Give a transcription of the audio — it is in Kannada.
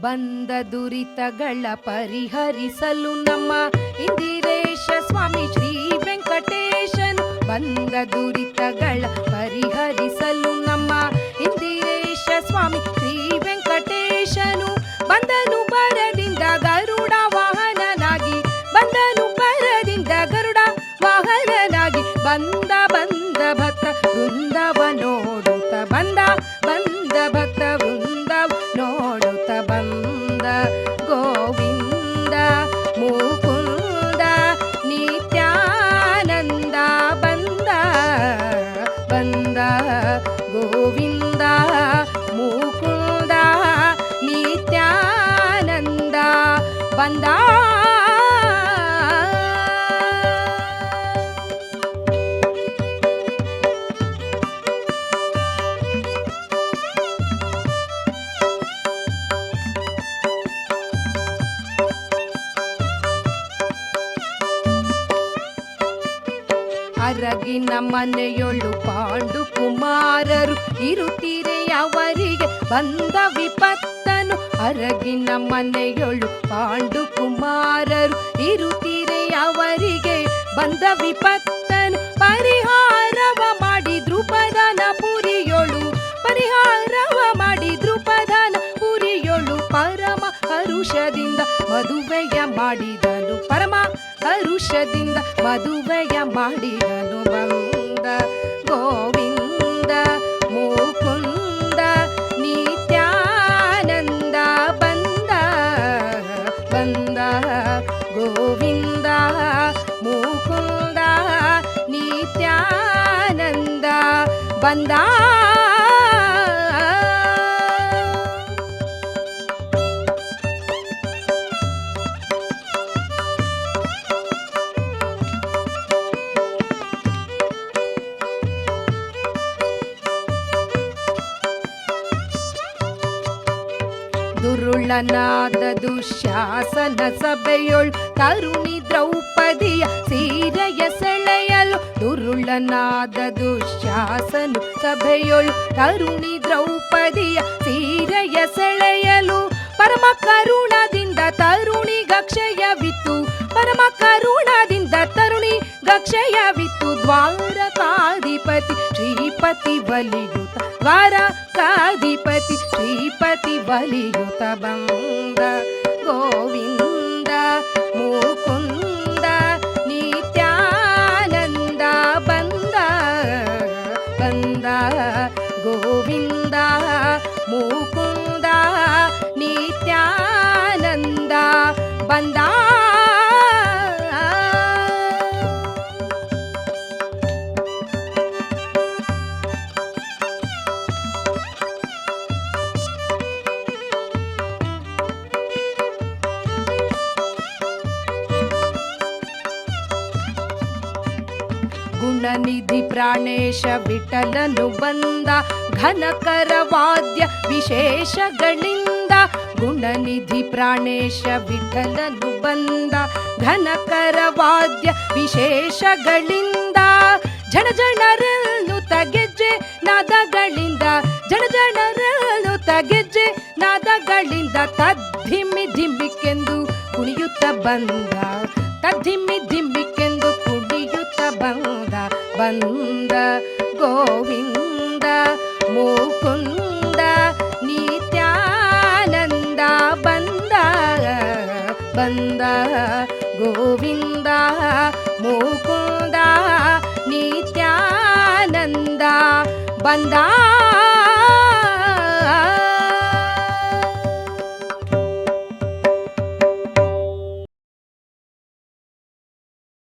ಬಂದ ದುರಿತಗಳ ಪರಿಹರಿಸಲು ನಮ್ಮ ಇಂದಿರೇಶ ಸ್ವಾಮಿ ಶ್ರೀ ವೆಂಕಟೇಶನ್ ಬಂದ ದುರಿತಗಳ ಪರಿಹರಿಸಲು ನಮ್ಮ ಇಂದಿರೇಶ ಸ್ವಾಮಿ ಶ್ರೀ ವೆಂಕಟೇಶನು ಬಂದನು ಬರದಿಂದ ಗರುಡ ವಾಹನನಾಗಿ, ಬಂದನು ಬರದಿಂದ ಗರುಡ ವಾಹನನಾಗಿ, ಬಂದ ಗೋವಿಂದ ಮುಕುಂದ ನಿತ್ಯಾನಂದ ಬಂದ ಅರಗಿನ ಮನೆಯೊಳು ಪಾಂಡು ಕುಮಾರರು ಇರುತ್ತೀರೆ ಅವರಿಗೆ ಬಂದ ವಿಪತ್ತನು ಅರಗಿನ ಮನೆಯೊಳು ಪಾಂಡು ಕುಮಾರರು ಇರುತ್ತೀರೆ ಅವರಿಗೆ ಬಂದ ವಿಪತ್ತನು ಪರಿಹಾರವ ಮಾಡಿ ದೃಪದನ ಪುರಿಯೊಳು, ಪರಿಹಾರವ ಮಾಡಿ ದೃಪದನ ಪುರಿಯೊಳು. ಪರಮ ಹರುಷದಿಂದ ಮದುವೆಯ ಮಾಡಿದನು. ಪರಮ ಹರುಷದಿಂದ ಮದುವೆಯ ಮಾಡಿದನು ಬಂದ ಗೋವಿಂದ ಮುಕುಂದ ನಿತ್ಯಾನಂದ ಬಂದ ಬಂದ ಗೋವಿಂದ ಮುಕುಂದ ನಿತ್ಯಾನಂದ ಬಂದ ದುರುಳನಾದ ದುಶ್ಯಾಸನ ಸಭೆಯೊಳ್ ತರುಣಿ ದ್ರೌಪದಿಯ ಸೀರೆಯ ಸೆಳೆಯಲು ದುರುಳನಾದ ದುಶ್ಯಾಸನು ಸಭೆಯೊಳ್ ತರುಣಿ ದ್ರೌಪದಿಯ ಸೀರೆಯ ಸೆಳೆಯಲು ಪರಮ ಕರುಣದಿಂದ ತರುಣಿ ಗಕ್ಷಯವಿತ್ತು. ಪರಮ ಕರುಣದಿಂದ ತರುಣಿ ಗಕ್ಷಯವಿತ್ತು. ದ್ವಾರಕಾಧಿಪತಿ ಶ್ರೀಪತಿ ಬಲಿಯುತ ವಾರ ಗೋವಿಂದ ಗುಣನಿಧಿ ಪ್ರಾಣೇಶ ವಿಠಲನು ಬಂದ ಘನಕರ ವಾದ್ಯ ವಿಶೇಷಗಳಿಂದ. ಗುಣನಿಧಿ ಪ್ರಾಣೇಶ ವಿಠಲನು ಬಂದ ಘನಕರ ವಾದ್ಯ ವಿಶೇಷಗಳಿಂದ. ಜನ ಜನರನ್ನು ತಗೆಜ್ಜೆ ನಾದಗಳಿಂದ. ಜನ ಜನರನ್ನು ತಗೆಜ್ಜೆ ನಾದಗಳಿಂದ. ತದ್ಧಿಮ್ಮಿ ಧಿಮ್ಮಿಕೆಂದು ಕುಣಿಯುತ್ತ ಬಂದ. ತದ್ಧಿಮ್ಮಿ ಧಿಮ್ಮಿಕೆಂದು ಕುಣಿಯುತ್ತ ಬಂದ. ಬಂದ ಗೋವಿಂದ ಮುಕುಂದ ನಿತ್ಯಾನಂದ ಬಂದ ಬಂದ ಗೋವಿಂದ ಮುಕುಂದ ನಿತ್ಯಾನಂದ ಬಂದ.